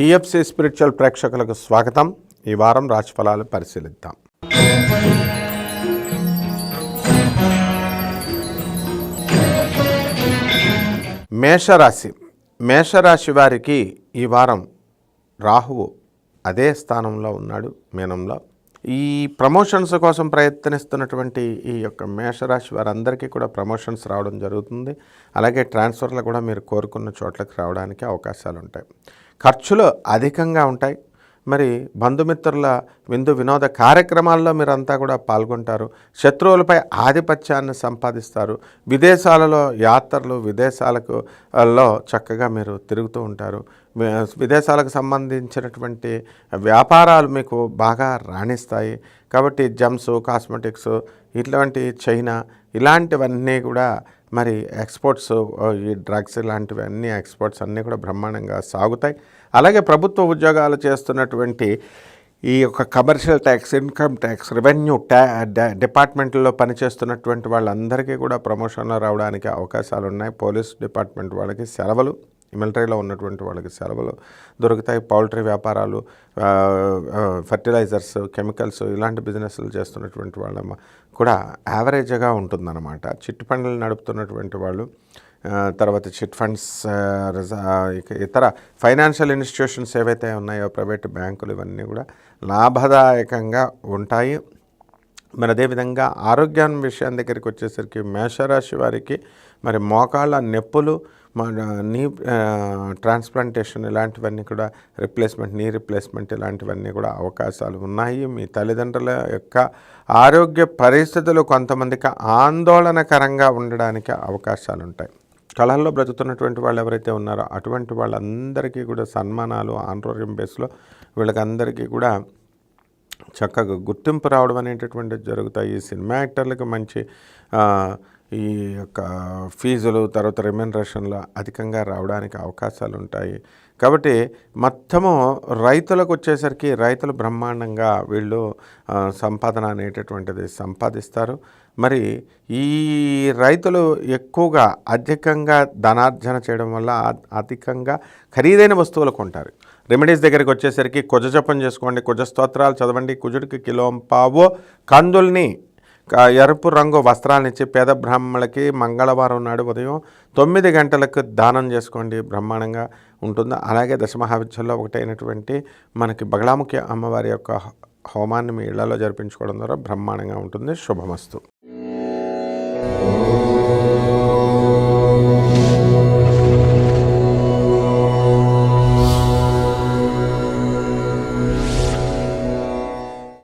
TFC spiritual ప్రేక్షకులకు స్వాగతం. ఈ వారం రాశిఫలాలు పరిశీలిద్దాం. మేషరాశి. మేషరాశి వారికి ఈ వారం రాహువు అదే స్థానంలో ఉన్నాడు మీనంలో. ఈ ప్రమోషన్స్ కోసం ప్రయత్నిస్తున్నటువంటి ఈ యొక్క మేషరాశి వారందరికీ కూడా ప్రమోషన్స్ రావడం జరుగుతుంది. అలాగే ట్రాన్స్ఫర్లు కూడా మీరు కోరుకున్న చోట్లకు రావడానికి అవకాశాలు ఉంటాయి ఖర్చులు అధికంగా ఉంటాయి. మరి బంధుమిత్రుల విందు వినోద కార్యక్రమాల్లో మీరంతా కూడా పాల్గొంటారు. శత్రువులపై ఆధిపత్యాన్ని సంపాదిస్తారు. విదేశాలలో యాత్రలు విదేశాలకు లో చక్కగా మీరు తిరుగుతూ ఉంటారు. విదేశాలకు సంబంధించినటువంటి వ్యాపారాలు మీకు బాగా రాణిస్తాయి. కాబట్టి జమ్స్ కాస్మెటిక్స్ ఇట్లాంటి చైనా ఇలాంటివన్నీ కూడా మరి ఎక్స్పోర్ట్స్ ఈ డ్రగ్స్ ఇలాంటివి అన్ని ఎక్స్పోర్ట్స్ అన్నీ కూడా బ్రహ్మాండంగా సాగుతాయి. అలాగే ప్రభుత్వ ఉద్యోగాలు చేస్తున్నటువంటి ఈ యొక్క commercial tax income tax revenue ట్యా డిపార్ట్మెంట్లో పనిచేస్తున్నటువంటి వాళ్ళందరికీ కూడా ప్రమోషన్లు రావడానికి అవకాశాలు ఉన్నాయి పోలీస్ డిపార్ట్మెంట్ వాళ్ళకి సెలవులు మిలిటరీలో ఉన్నటువంటి వాళ్ళకి సెలవులు దొరుకుతాయి. పౌల్ట్రీ వ్యాపారాలు ఫర్టిలైజర్స్ కెమికల్స్ ఇలాంటి బిజినెస్లు చేస్తున్నటువంటి వాళ్ళ కూడా యావరేజ్గా ఉంటుందన్నమాట. చిట్ ఫండ్లు నడుపుతున్నటువంటి వాళ్ళు తర్వాత చిట్ ఫండ్స్ రిజ- ఇతర ఫైనాన్షియల్ ఇన్స్టిట్యూషన్స్ ఏవైతే ఉన్నాయో ప్రైవేట్ బ్యాంకులు ఇవన్నీ కూడా లాభదాయకంగా ఉంటాయి. మరి అదేవిధంగా ఆరోగ్యం విషయం దగ్గరికి వచ్చేసరికి మేషరాశి వారికి మరి మోకాళ్ళ నొప్పులు నీ ట్రాన్స్ప్లాంటేషన్ ఇలాంటివన్నీ కూడా రిప్లేస్మెంట్ నీ రిప్లేస్మెంట్ ఇలాంటివన్నీ కూడా అవకాశాలు ఉన్నాయి. మీ తల్లిదండ్రుల యొక్క ఆరోగ్య పరిస్థితులు కొంతమందికి ఆందోళనకరంగా ఉండడానికి అవకాశాలు ఉంటాయి కళల్లో బ్రతుకుతున్నటువంటి వాళ్ళు ఎవరైతే ఉన్నారో అటువంటి వాళ్ళందరికీ కూడా సన్మానాలు ఆండ్రోరియం బేస్లో వీళ్ళకందరికీ కూడా చక్కగా గుర్తింపు రావడం అనేటటువంటిది జరుగుతాయి. ఈ సినిమా యాక్టర్లకు మంచి ఈ యొక్క ఫీజులు తర్వాత రెమ్యునరేషన్లు అధికంగా రావడానికి అవకాశాలు ఉంటాయి. కాబట్టి మొత్తము రైతులకు వచ్చేసరికి రైతులు బ్రహ్మాండంగా వీళ్ళు సంపాదన అనేటటువంటిది సంపాదిస్తారు. మరి ఈ రైతులు ఎక్కువగా అధికంగా ధనార్జన చేయడం వల్ల అధికంగా ఖరీదైన వస్తువులు కొంటారు. రెమెడీస్ దగ్గరికి వచ్చేసరికి కుజ జపం చేసుకోండి కుజ స్తోత్రాలు చదవండి కుజుడికి కిలోం పావు. కందుల్ని ఎరుపు రంగు వస్త్రాలనిచ్చి పేద బ్రాహ్మణులకి మంగళవారం నాడు ఉదయం తొమ్మిది గంటలకు దానం చేసుకోండి బ్రహ్మాండంగా ఉంటుంది. అలాగే దశమహావిద్యల్లో ఒకటైనటువంటి మనకి బగళాముఖి అమ్మవారి యొక్క హోమాన్ని మీ ఇళ్ళలో జరిపించుకోవడం ద్వారా బ్రహ్మాండంగా ఉంటుంది. శుభమస్తు.